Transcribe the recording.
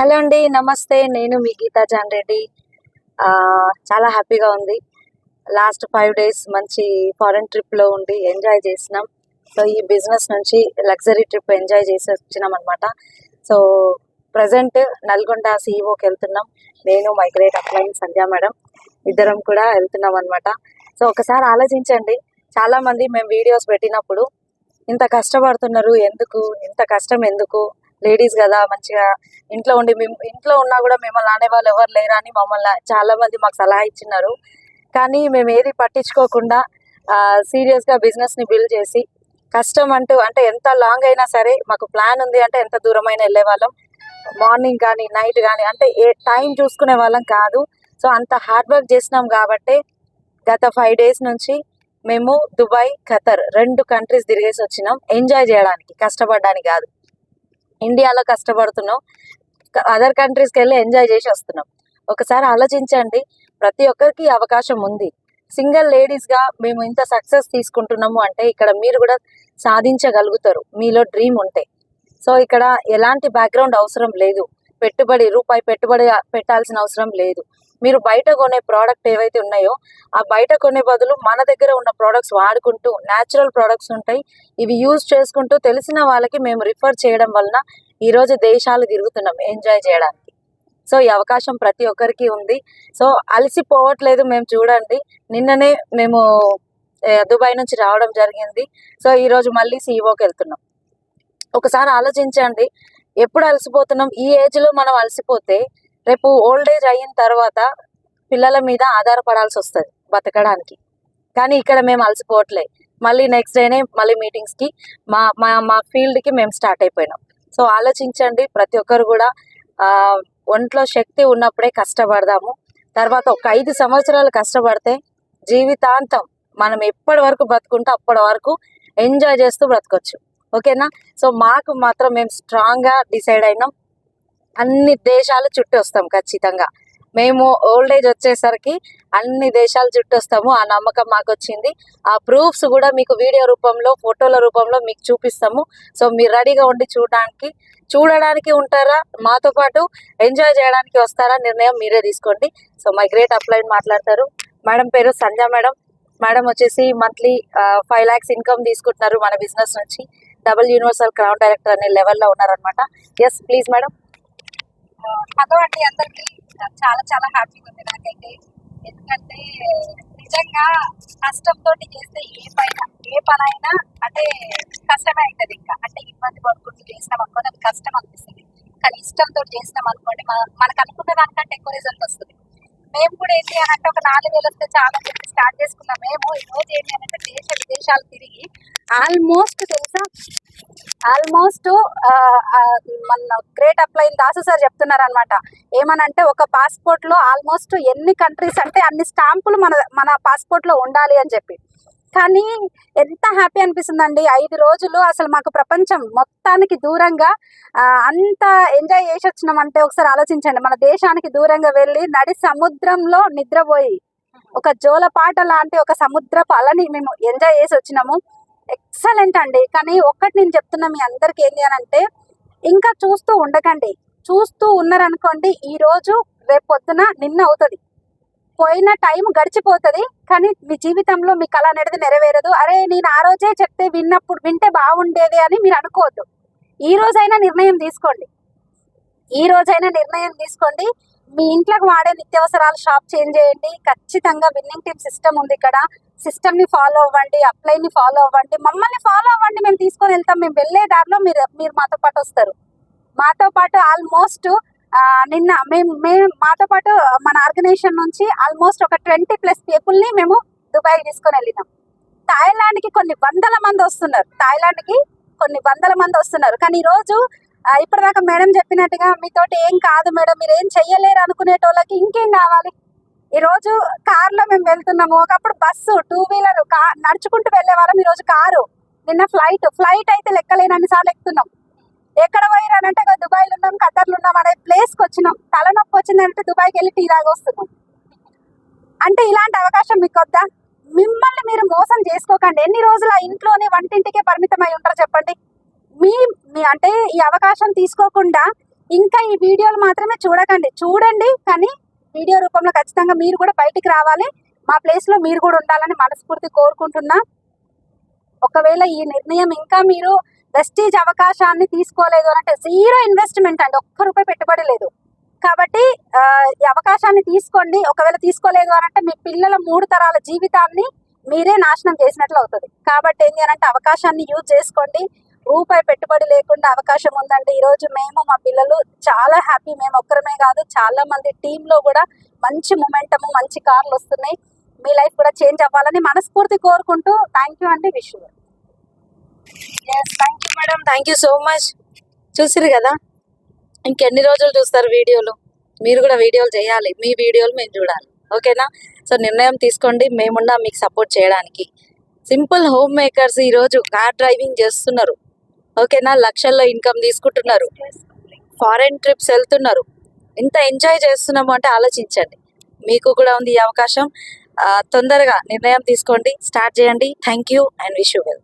Hello అండి నమస్తే. నేను మీ గీతా జాన్ రెడ్డి. చాలా హ్యాపీగా ఉంది. లాస్ట్ ఫైవ్ డేస్ మంచి ఫారెన్ ట్రిప్లో ఉండి ఎంజాయ్ చేసినాం. సో ఈ బిజినెస్ నుంచి లగ్జరీ ట్రిప్ ఎంజాయ్ చేసి వచ్చినాం అనమాట సో ప్రజెంట్ నల్గొండ సిఇఓకి వెళ్తున్నాం. నేను my great upline Sandhya madam. ఇద్దరం కూడా వెళ్తున్నాం అనమాట సో ఒకసారి ఆలోచించండి. చాలామంది మేము వీడియోస్ పెట్టినప్పుడు ఇంత కష్టపడుతున్నారు ఎందుకు? ఇంత కష్టం ఎందుకు? లేడీస్ కదా మంచిగా ఇంట్లో ఉండి మేము ఇంట్లో ఉన్నా కూడా మిమ్మల్ని అనేవాళ్ళు ఎవరు లేరా అని మమ్మల్ని చాలా మంది మాకు సలహా ఇచ్చినారు కానీ మేము ఏది పట్టించుకోకుండా సీరియస్గా బిజినెస్ని బిల్డ్ చేసి కష్టం అంటూ అంటే ఎంత లాంగ్ అయినా సరే మాకు ప్లాన్ ఉంది అంటే ఎంత దూరమైనా వెళ్ళే వాళ్ళం. మార్నింగ్ కానీ నైట్ కానీ అంటే ఏ టైం చూసుకునే వాళ్ళం కాదు. సో అంత హార్డ్ వర్క్ చేసినాం కాబట్టి గత ఫైవ్ డేస్ నుంచి మేము దుబాయ్ ఖతర్ రెండు కంట్రీస్ తిరిగేసి వచ్చినాం. ఎంజాయ్ చేయడానికి కష్టపడడానికి కాదు. ఇండియాలో కష్టపడుతున్నాం. అదర్ కంట్రీస్కి వెళ్ళి ఎంజాయ్ చేసి వస్తున్నాం. ఒకసారి ఆలోచించండి. ప్రతి ఒక్కరికి అవకాశం ఉంది. సింగిల్ లేడీస్గా మేము ఇంత సక్సెస్ తీసుకుంటున్నాము అంటే ఇక్కడ మీరు కూడా సాధించగలుగుతారు. మీలో డ్రీమ్ ఉంటే. సో ఇక్కడ ఎలాంటి బ్యాక్గ్రౌండ్ అవసరం లేదు. పెట్టుబడి రూపాయి పెట్టుబడి పెట్టాల్సిన అవసరం లేదు. మీరు బయట కొనే ప్రోడక్ట్ ఏవైతే ఉన్నాయో ఆ బయట కొనే బదులు మన దగ్గర ఉన్న ప్రోడక్ట్స్ వాడుకుంటూ న్యాచురల్ ప్రోడక్ట్స్ ఉంటాయి. ఇవి యూజ్ చేసుకుంటూ తెలిసిన వాళ్ళకి మేము రిఫర్ చేయడం వలన ఈరోజు దేశాలు తిరుగుతున్నాం ఎంజాయ్ చేయడానికి. సో ఈ అవకాశం ప్రతి ఒక్కరికి ఉంది. సో అలసిపోవట్లేదు మేము చూడండి. నిన్ననే మేము దుబాయ్ నుంచి రావడం జరిగింది. సో ఈరోజు మళ్ళీ సీఈఓకి వెళ్తున్నాం. ఒకసారి ఆలోచించండి. ఎప్పుడు అలసిపోతున్నాం? ఈ ఏజ్లో మనం అలసిపోతే రేపు ఓల్డ్ ఏజ్ అయిన తర్వాత పిల్లల మీద ఆధారపడాల్సి వస్తుంది బతకడానికి. కానీ ఇక్కడ మేము అలసిపోవట్లే. మళ్ళీ నెక్స్ట్ డేనే మళ్ళీ మీటింగ్స్కి మా మా మా ఫీల్డ్కి మేము స్టార్ట్ అయిపోయినాం. సో ఆలోచించండి ప్రతి ఒక్కరు కూడా ఒంట్లో శక్తి ఉన్నప్పుడే కష్టపడదాము. తర్వాత ఒక ఐదు సంవత్సరాలు కష్టపడితే జీవితాంతం మనం ఎప్పటి వరకు బ్రతుకుంటే అప్పటి వరకు ఎంజాయ్ చేస్తూ బ్రతకొచ్చు. ఓకేనా? సో మాకు మాత్రం మేము స్ట్రాంగ్గా డిసైడ్ అయినాం. అన్ని దేశాలు చుట్టూ వస్తాం ఖచ్చితంగా. మేము ఓల్డ్ ఏజ్ వచ్చేసరికి అన్ని దేశాలు చుట్టూ వస్తాము. ఆ నమ్మకం మాకు వచ్చింది. ఆ ప్రూఫ్స్ కూడా మీకు వీడియో రూపంలో ఫోటోల రూపంలో మీకు చూపిస్తాము. సో మీరు రెడీగా ఉండి చూడడానికి చూడడానికి ఉంటారా? మాతో పాటు ఎంజాయ్ చేయడానికి వస్తారా? నిర్ణయం మీరే తీసుకోండి. సో మై గ్రేట్ అప్లైన్ మాట్లాడతారు. మేడం పేరు సంధ్య మేడం. మేడం వచ్చేసి మంత్లీ ఫైవ్ ల్యాక్స్ ఇన్కమ్ తీసుకుంటున్నారు మన బిజినెస్ నుంచి. డబుల్ యూనివర్సల్ క్రౌన్ డైరెక్టర్ అనే లెవెల్లో ఉన్నారనమాట ఎస్ ప్లీజ్ మేడం హలో అండి అందరికి. చాలా చాలా హ్యాపీగా ఉంది నాకైతే. ఎందుకంటే నిజంగా కష్టంతో చేస్తే ఏ పైన ఏ పని అయినా అంటే కష్టమే అవుతుంది ఇంకా. అంటే ఇబ్బంది పడుకుంటూ చేసినాం అనుకోండి అది కష్టం అనిపిస్తుంది. కానీ ఇష్టంతో చేసినాం అనుకోండి మన- మనకు అనుకున్న దానికంటే ఎక్కువ రిజల్ట్ వస్తుంది. మేము కూడా ఏంటి అని అంటే ఒక నాలుగు వేలు వస్తే చాలా చెప్పి స్టార్ట్ చేసుకున్నాం. మేము ఈ రోజు ఏంటి అని అంటే దేశ విదేశాలు తిరిగి ఆల్మోస్ట్ తెలుసా? ఆల్మోస్ట్ మన గ్రేట్ అప్లైన్ దాసు సార్ చెప్తున్నారు అనమాట ఏమనంటే ఒక పాస్పోర్ట్లో ఆల్మోస్ట్ ఎన్ని కంట్రీస్ అంటే అన్ని స్టాంపులు మన మన పాస్పోర్ట్లో ఉండాలి అని చెప్పి. కానీ ఎంత హ్యాపీ అనిపిస్తుందండి. ఐదు రోజులు అసలు మాకు ప్రపంచం మొత్తానికి దూరంగా అంత ఎంజాయ్ చేసి వచ్చినామంటే ఒకసారి ఆలోచించండి. మన దేశానికి దూరంగా వెళ్ళి నడి సముద్రంలో నిద్రపోయి ఒక జోలపాట లాంటి ఒక సముద్రపు అలని మేము ఎంజాయ్ చేసి వచ్చినాము. ఎక్సలెంట్ అండి. కానీ ఒక్కటి నేను చెప్తున్నా మీ అందరికి ఏంటి అని అంటే ఇంకా చూస్తూ ఉండకండి. చూస్తూ ఉన్నారనుకోండి ఈ రోజు రేపు పొద్దున నిన్న అవుతుంది. పోయిన టైం గడిచిపోతుంది కానీ మీ జీవితంలో మీ కళ అనేది నెరవేరదు. అరే నేను ఆ రోజే చెప్తే విన్నప్పుడు వింటే బాగుండేది అని మీరు అనుకోవద్దు. ఈ రోజైనా నిర్ణయం తీసుకోండి. ఈ రోజైనా నిర్ణయం తీసుకోండి. మీ ఇంట్లోకి వాడే నిత్యావసరాలు షాప్ చేంజ్ చేయండి. ఖచ్చితంగా విన్నింగ్ టీమ్ సిస్టమ్ ఉంది ఇక్కడ. సిస్టమ్ని ఫాలో అవ్వండి అప్లైని ఫాలో అవ్వండి. మమ్మల్ని ఫాలో అవ్వండి. మేము తీసుకొని వెళ్తాం. మేము వెళ్ళే దారిలో మీరు మీరు మాతో పాటు వస్తారు. మాతో పాటు ఆల్మోస్ట్ నిన్న మేము మేము మాతో పాటు మన ఆర్గనైజేషన్ నుంచి ఆల్మోస్ట్ ఒక ట్వంటీ ప్లస్ పీపుల్ని మేము దుబాయ్ తీసుకొని వెళ్ళినాం. థాయిలాండ్కి కొన్ని వందల మంది వస్తున్నారు. థాయిలాండ్కి కొన్ని వందల మంది వస్తున్నారు. కానీ ఈ రోజు ఇప్పటిదాకా మేడం చెప్పినట్టుగా మీతోటి ఏం కాదు మేడం మీరు ఏం చెయ్యలేరు అనుకునేటోళ్ళకి ఇంకేం కావాలి? ఈరోజు కార్లో మేము వెళ్తున్నాము. ఒకప్పుడు బస్సు టూ వీలర్ నడుచుకుంటూ వెళ్ళే వాళ్ళం ఈరోజు కారు నిన్న ఫ్లైట్ ఫ్లైట్ అయితే లెక్కలేనన్ని సార్లు ఎక్కుతున్నాం. ఎక్కడ పోయిరానంటే దుబాయ్లో ఉన్నాం ఖతర్లు ఉన్నాం అనే ప్లేస్కి వచ్చినాం. తలనొప్పి వచ్చిందంటే దుబాయ్కి వెళ్ళి టీ తాగొస్తున్నాం. అంటే ఇలాంటి అవకాశం మీకు వద్దా మిమ్మల్ని మీరు మోసం చేసుకోకండి. ఎన్ని రోజులు ఆ ఇంట్లోనే వంటింటికే పరిమితం ఉంటారు చెప్పండి? మీ మీ అంటే ఈ అవకాశం తీసుకోకుండా ఇంకా ఈ వీడియోలు మాత్రమే చూడకండి. చూడండి కానీ వీడియో రూపంలో ఖచ్చితంగా మీరు కూడా బయటికి రావాలి. మా ప్లేస్లో మీరు కూడా ఉండాలని మనస్ఫూర్తి కోరుకుంటున్నా. ఒకవేళ ఈ నిర్ణయం ఇంకా మీరు వెస్టీజ్ అవకాశాన్ని తీసుకోలేదు అంటే జీరో ఇన్వెస్ట్మెంట్ అండి ఒక్క రూపాయి పెట్టుబడి లేదు. కాబట్టి ఈ అవకాశాన్ని తీసుకోండి ఒకవేళ తీసుకోలేదు అనంటే అంటే మీ పిల్లల మూడు తరాల జీవితాన్ని మీరే నాశనం చేసినట్లు అవుతుంది. కాబట్టి ఏంటి అంటే అవకాశాన్ని యూజ్ చేసుకోండి. రూపాయి పెట్టుబడి లేకుండా అవకాశం ఉందండి ఈరోజు మేము మా పిల్లలు చాలా హ్యాపీ మేము ఒక్కరమే కాదు చాలా మంది టీంలో కూడా మంచి మొమెంటము మంచి కార్లు వస్తున్నాయి. మీ లైఫ్ కూడా చేంజ్ అవ్వాలని మనస్ఫూర్తి కోరుకుంటూ థ్యాంక్ యూ అండి wishes thank you madam thank you so much చూసిరు కదా? ఇంకెన్ని రోజులు చూస్తారు వీడియోలు? మీరు కూడా వీడియోలు చేయాలి. మీ వీడియోలు మేము చూడాలి. ఓకేనా? సో నిర్ణయం తీసుకోండి. మేమున్నా మీకు సపోర్ట్ చేయడానికి. సింపుల్ హోమ్ మేకర్స్ ఈరోజు కార్ డ్రైవింగ్ చేస్తున్నారు. ఓకేనా? లక్షల్లో ఇన్కమ్ తీసుకుంటున్నారు. ఫారెన్ ట్రిప్స్ వెళ్తున్నారు. ఎంత ఎంజాయ్ చేస్తున్నాము అంటే ఆలోచించండి. మీకు కూడా ఉంది ఈ అవకాశం. తొందరగా నిర్ణయం తీసుకోండి. స్టార్ట్ చేయండి. Thank you and wish you well